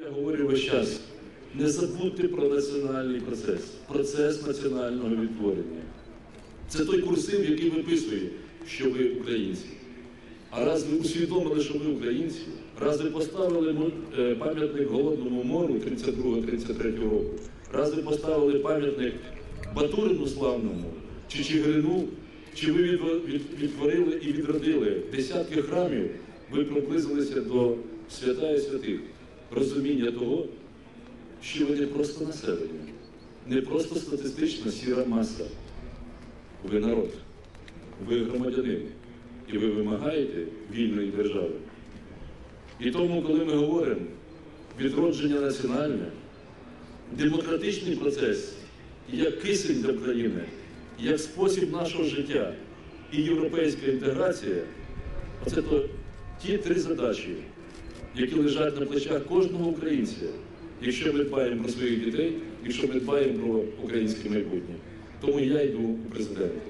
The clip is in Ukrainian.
Я говорю весь час, не забудьте про національний процес, процес національного відтворення. Це той курсив, який виписує, що ви українці. А раз ви усвідомили, що ви українці, раз ви поставили е, пам'ятник Голодному мору 32-33 року, раз ви поставили пам'ятник Батурину славному, чи Чигирину, чи ви відтворили і відродили десятки храмів, ви приблизилися до свята святих, розуміння того, що ви не просто населення, не просто статистична сіра маса. Ви народ, ви громадянин, і ви вимагаєте вільної держави. І тому, коли ми говоримо відродження національне, демократичний процес як кисень для країни, як спосіб нашого життя і європейська інтеграція оце то ті три задачі, які лежать на плечах кожного українця, якщо ми дбаємо про своїх дітей, якщо ми дбаємо про українське майбутнє. Тому я йду у президенти.